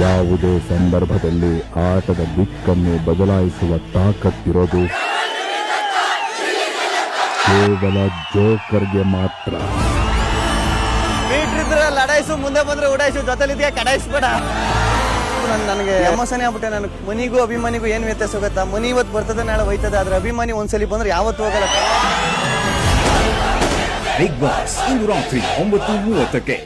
ಯಾವುದೇ ಸಂದರ್ಭದಲ್ಲಿ ಆಟದ ದಿಕ್ಕನ್ನು ಬದಲಾಯಿಸುವ ತಾಕತ್ತಿರೋದು ಕೇವಲ ಜೋಕರ್ಗೆ ಮಾತ್ರ. ಲಡಾಯಿಸು ಮುಂದೆ ಬಂದ್ರೆ ಉಡಾಯಿಸು ಜೊತೆಲಿದ್ಯಾ ಕಡಾಯಿಸ್ಬೇಡ ನಾನು ನನಗೆ ಎಮೋಷನ್ ಆಗ್ಬಿಟ್ಟೆ ನನಗೆ ಮನಿಗೂ ಅಭಿಮಾನಿಗೂ ಏನು ವ್ಯತ್ಯಾಸ ಹೋಗುತ್ತಾ ಮನಿ ಇವತ್ತು ಬರ್ತದೆ ನಾಳೆ ಹೋಯ್ತದೆ ಆದ್ರೆ ಅಭಿಮಾನಿ ಒಂದ್ಸಲಿ ಬಂದ್ರೆ ಯಾವತ್ತು ಹೋಗಲ್ಲ. ಬಿಗ್ ಬಾಸ್ ಇಂದು ರಾತ್ರಿ ಒಂಬತ್ತು ಮೂವತ್ತಕ್ಕೆ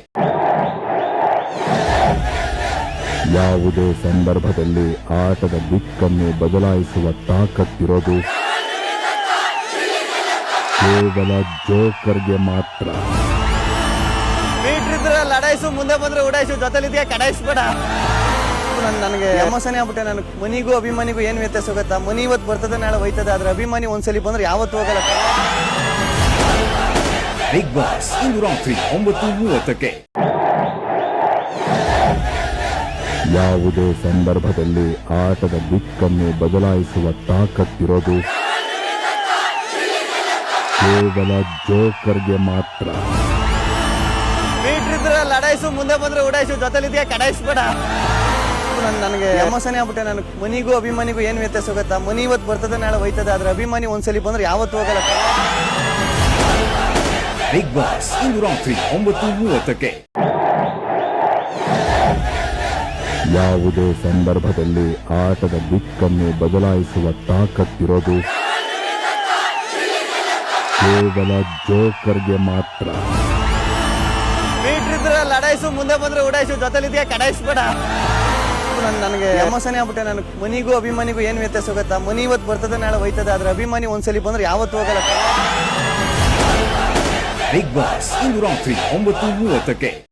ಯಾವುದೇ ಸಂದರ್ಭದಲ್ಲಿ ಆಟದ ದಿಕ್ಕನ್ನು ಬದಲಾಯಿಸುವ ತಾಕತ್ತಿರೋದು ಕೇವಲ ಜೋಕರ್ಗೆ ಮಾತ್ರ. ಲಡಾಯಿಸು ಮುಂದೆ ಬಂದ್ರೆ ಉಡಾಯಿಸು ಜೊತೆಲಿದ್ಯಾ ಕಡಾಯಿಸ್ಬೇಡ. ನಾನು ನನಗೆ ಎಮೋಷನ್ ಆಗ್ಬಿಟ್ಟೆ ನನಗೆ ಮನಿಗೂ ಅಭಿಮಾನಿಗೂ ಏನು ವ್ಯತ್ಯಾಸ ಹೋಗುತ್ತಾ ಮನಿ ಇವತ್ತು ಬರ್ತದೆ ನಾಳೆ ಹೋಯ್ತದೆ ಆದ್ರೆ ಅಭಿಮಾನಿ ಒಂದ್ಸಲಿ ಬಂದ್ರೆ ಯಾವತ್ತು ಹೋಗಲ್ಲ. ಬಿಗ್ ಬಾಸ್ ಇಂದು ರಾತ್ರಿ ಒಂಬತ್ತು ಮೂವತ್ತಕ್ಕೆ. ಯಾವುದೇ ಸಂದರ್ಭದಲ್ಲಿ ಆಟದ ದಿಕ್ಕನ್ನು ಬದಲಾಯಿಸುವ ತಾಕತ್ತಿರೋದು ಕೇವಲ ಜೋಕರ್ಗೆ ಮಾತ್ರ. ಲಡಾಯಿಸು ಮುಂದೆ ಬಂದ್ರೆ ಉಡಾಯಿಸು ಜೊತೆಲಿದ್ಯಾ ಕಡಾಯಿಸ್ಬೇಡ. ನಾನು ನನಗೆ ಎಮೋಷನ್ ಆಗ್ಬಿಟ್ಟೆ ನನಗೆ ಮನಿಗೂ ಅಭಿಮಾನಿಗೂ ಏನು ವ್ಯತ್ಯಾಸ ಹೋಗುತ್ತಾ ಮನಿ ಇವತ್ತು ಬರ್ತದೆ ನಾಳೆ ಹೋಯ್ತದೆ ಆದ್ರೆ ಅಭಿಮಾನಿ ಒಂದ್ಸಲಿ ಬಂದ್ರೆ ಯಾವತ್ತು ಹೋಗಲ್ಲ. ಬಿಗ್ ಬಾಸ್ ಇಂದು ರಾತ್ರಿ ಒಂಬತ್ತು ಮೂವತ್ತಕ್ಕೆ. ಯಾವುದೇ ಸಂದರ್ಭದಲ್ಲಿ ಆಟದ ದಿಕ್ಕನ್ನು ಬದಲಾಯಿಸುವ ತಾಕತ್ತಿರೋದು ಕೇವಲ ಜೋಕರ್ಗೆ ಮಾತ್ರ. ಲಡಾಯಿಸು ಮುಂದೆ ಬಂದ್ರೆ ಉಡಾಯಿಸು ಜೊತೆಲಿದ್ಯಾ ಕಡಾಯಿಸ್ಬೇಡ. ನಾನು ನನಗೆ ಎಮೋಷನ್ ಆಗ್ಬಿಟ್ಟೆ ನನಗೆ ಮನಿಗೂ ಅಭಿಮಾನಿಗೂ ಏನು ವ್ಯತ್ಯಾಸ ಹೋಗುತ್ತಾ ಮನಿ ಇವತ್ತು ಬರ್ತದೆ ನಾಳೆ ಹೋಯ್ತದೆ ಆದ್ರೆ ಅಭಿಮಾನಿ ಒಂದ್ಸಲಿ ಬಂದ್ರೆ ಯಾವತ್ತು ಹೋಗಲ್ಲ. ಬಿಗ್ ಬಾಸ್ ಇಂದು ರಾತ್ರಿ ಒಂಬತ್ತು ಮೂವತ್ತಕ್ಕೆ.